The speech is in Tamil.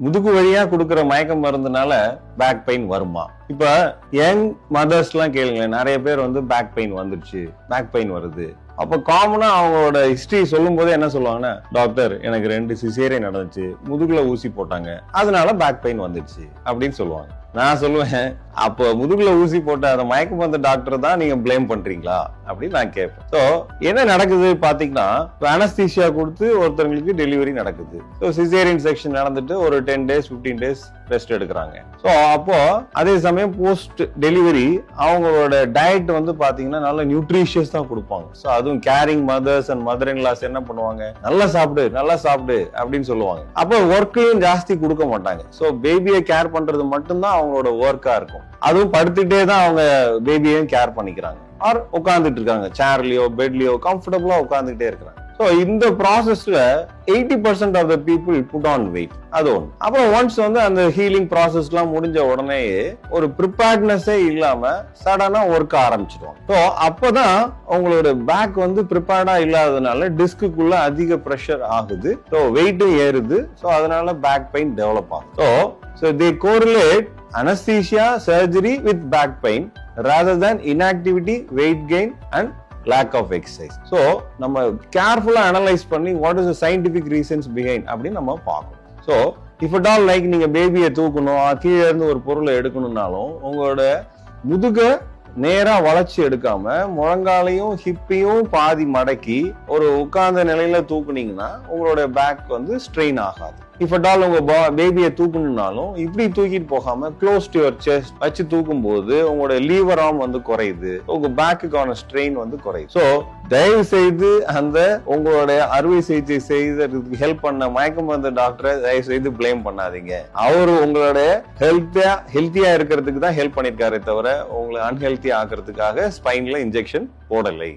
முதுகு வழியா கொடுக்குற மயக்க மருந்துனால பேக் பெயின் வருமா? இப்ப யங் மதர்ஸ் எல்லாம் கேளுங்களேன் நிறைய பேர் வந்து பேக் பெயின் வந்துருச்சு பேக் பெயின் வருது. அப்ப காமனா அவங்களோட ஹிஸ்டரி சொல்லும் போதே என்ன சொல்லுவாங்கன்னா டாக்டர் எனக்கு ரெண்டு சிசேரியன் நடந்துச்சு முதுகுல ஊசி போட்டாங்க அதனால பேக் பெயின் வந்துருச்சு அப்படின்னு சொல்லுவாங்க. நான் சொல்லுவேன் அப்போ முதுகுல ஊசி போட்ட அந்த மயக்க மருந்து டாக்டர் தான் நீங்க ப்ளேம் பண்றீங்களா? அப்படின்னு நான் கேட்பேன். ஸோ என்ன நடக்குது பாத்தீங்கன்னா அனஸ்தீஷியா கொடுத்து ஒருத்தவங்களுக்கு டெலிவரி நடக்குது. ஸோ சிசேரியன் செக்ஷன் நடந்துட்டு ஒரு ten days fifteen days rest எடுக்கிறாங்க. ஸோ அப்போ அதே சமயம் போஸ்ட் டெலிவரி அவங்களோட டயட் வந்து பாத்தீங்கன்னா நல்ல நியூட்ரிஷியஸ் தான் கொடுப்பாங்க. ஸோ அதுவும் caring mothers and mother in laws என்ன பண்ணுவாங்க? நல்லா சாப்பிடு நல்லா சாப்பிடு அப்படின்னு சொல்லுவாங்க. அப்போ ஒர்க்கையும் ஜாஸ்தி கொடுக்க மாட்டாங்க. ஸோ பேபியை கேர் பண்றது மட்டும்தான் அவங்களோட ஒர்க்கா இருக்கும். அதுவும் படுத்துட்டே தான் அவங்க பேபியையும் கேர் பண்ணிக்கிறாங்க. ஆர் உட்காந்துட்டு இருக்காங்க. சேர்லயோ பெட்லயோ கம்ஃபர்டபுளா உட்காந்துட்டே இருக்கிறாங்க. ஸோ இந்த ப்ராசஸ்ல eighty percent of the people put on weight அது ஒன்று அப்புறம் ஒன்ஸ் வந்து அந்த ஹீலிங் ப்ராசஸ்லாம் முடிஞ்ச உடனே ஒரு ப்ரிப்பேர்ட்னஸே இல்லாம சடனாக ஒர்க் ஆரம்பிச்சிடும் ஸோ அப்பதான் உங்களோட பேக் வந்து ப்ரிப்பேர்டா இல்லாததுனால டிஸ்க்குள்ள அதிக ப்ரெஷர் ஆகுது. ஸோ வெயிட்டும் ஏறுது. ஸோ அதனால பேக் பெயின் டெவலப் ஆகும் so so they correlate anaesthesia surgery with back pain rather than inactivity weight gain and lack of exercise so நம்ம கேர்ஃபுல்லாக அனலைஸ் பண்ணி what is scientific reasons behind அப்படின்னு நம்ம பார்க்கணும். So if at all like நீங்கள் பேபியை தூக்கணும் கீழே இருந்து ஒரு பொருளை எடுக்கணும்னாலும் உங்களோட முதுக நேராக வளர்ச்சி எடுக்காம முழங்காலையும் ஹிப்பையும் பாதி மடக்கி ஒரு உட்கார்ந்த நிலையில தூக்குனீங்கன்னா உங்களோட பேக் வந்து ஸ்ட்ரெயின் ஆகாது. இஃப் அட் ஆல் உங்க பேபியை தூக்கணும்னாலும் இப்படி தூக்கிட்டு போகாம க்ளோஸ் டு யுவர் செஸ்ட் வச்சு தூக்கும் போது உங்களோட லீவர் ஆர்ம் வந்து குறையுது. உங்க பேக்குக்கான ஸ்ட்ரெயின் வந்து குறையுது. ஸோ தயவு செய்து அந்த உங்களுடைய அறுவை சிகிச்சை செய்ததுக்கு ஹெல்ப் பண்ண மயக்க மருந்து டாக்டரை தயவு செய்து பிளேம் பண்ணாதீங்க. அவர் உங்களுடைய ஹெல்த்தியா ஹெல்த்தியா இருக்கிறதுக்கு தான் ஹெல்ப் பண்ணியிருக்காரே தவிர உங்களை அன்ஹெல்த்தி ஆக்குறதுக்காக ஸ்பைன்ல இன்ஜெக்ஷன் போடலை.